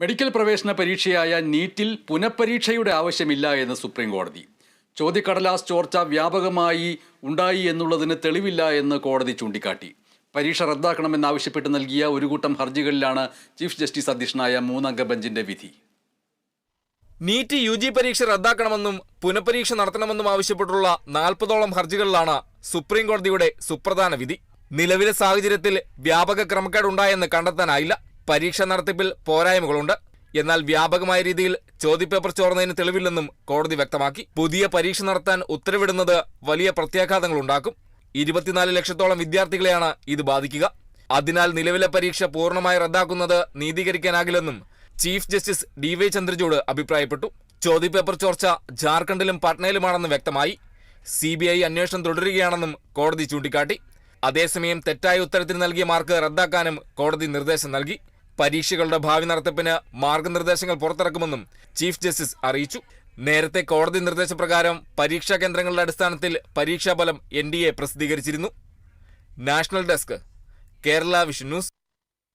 Medical പ്രവേശന പരീക്ഷയായ നീറ്റിൽ പുനഃപരീക്ഷയുടെ ആവശ്യമില്ല എന്ന് സുപ്രീം കോടതി. ചോദ്യക്കടലാസ് ചോർച്ച വ്യാപകമായി ഉണ്ടായി എന്നുള്ളതിന് തെളിവില്ല എന്ന് കോടതി ചൂണ്ടിക്കാട്ടി. പരീക്ഷ റദ്ദാക്കണമെന്നാവശ്യപ്പെട്ട് നൽകിയ ഒരു കൂട്ടം ഹർജികളിലാണ് ചീഫ് ജസ്റ്റിസ് അധ്യക്ഷനായ മൂന്നംഗ ബെഞ്ചിന്റെ വിധി. നീറ്റ് യു ജി പരീക്ഷ റദ്ദാക്കണമെന്നും പുനഃപരീക്ഷ നടത്തണമെന്നും ആവശ്യപ്പെട്ടുള്ള നാൽപ്പതോളം ഹർജികളിലാണ് സുപ്രീം കോടതിയുടെ സുപ്രധാന വിധി. നിലവിലെ സാഹചര്യത്തിൽ വ്യാപക ക്രമക്കേട് ഉണ്ടായെന്ന് കണ്ടെത്താനായില്ല. പരീക്ഷ നടത്തിപ്പിൽ പോരായ്മകളുണ്ട്. എന്നാൽ വ്യാപകമായ രീതിയിൽ ചോദ്യപേപ്പർ ചോർന്നതിന് തെളിവില്ലെന്നും കോടതി വ്യക്തമാക്കി. പുതിയ പരീക്ഷ നടത്താൻ ഉത്തരവിടുന്നത് വലിയ പ്രത്യാഘാതങ്ങൾ ഉണ്ടാക്കും ഇരുപത്തിനാല് ലക്ഷത്തോളം വിദ്യാർത്ഥികളെയാണ് ഇത് ബാധിക്കുക. അതിനാൽ നിലവിലെ പരീക്ഷ പൂർണമായി റദ്ദാക്കുന്നത് നീതീകരിക്കാനാകില്ലെന്നും chief justice D Y Chandrachud അഭിപ്രായപ്പെട്ടു. ചോദ്യപേപ്പർ ചോർച്ച ജാർഖണ്ഡിലും പട്നയിലുമാണെന്ന് വ്യക്തമായി. സി ബി ഐ അന്വേഷണം തുടരുകയാണെന്നും കോടതി ചൂണ്ടിക്കാട്ടി. അതേസമയം തെറ്റായ ഉത്തരത്തിന് നൽകിയ മാർക്ക് റദ്ദാക്കാനും കോടതി നിർദ്ദേശം നൽകി. പരീക്ഷകളുടെ ഭാവി നടത്തിപ്പിന് മാർഗനിർദ്ദേശങ്ങൾ പുറത്തിറക്കുമെന്നും ചീഫ് ജസ്റ്റിസ് അറിയിച്ചു. നേരത്തെ കോടതി നിർദ്ദേശപ്രകാരം പരീക്ഷാ കേന്ദ്രങ്ങളുടെ അടിസ്ഥാനത്തിൽ പരീക്ഷാഫലം എൻ ഡി എ പ്രസിദ്ധീകരിച്ചിരുന്നു. National desk Kerala vision news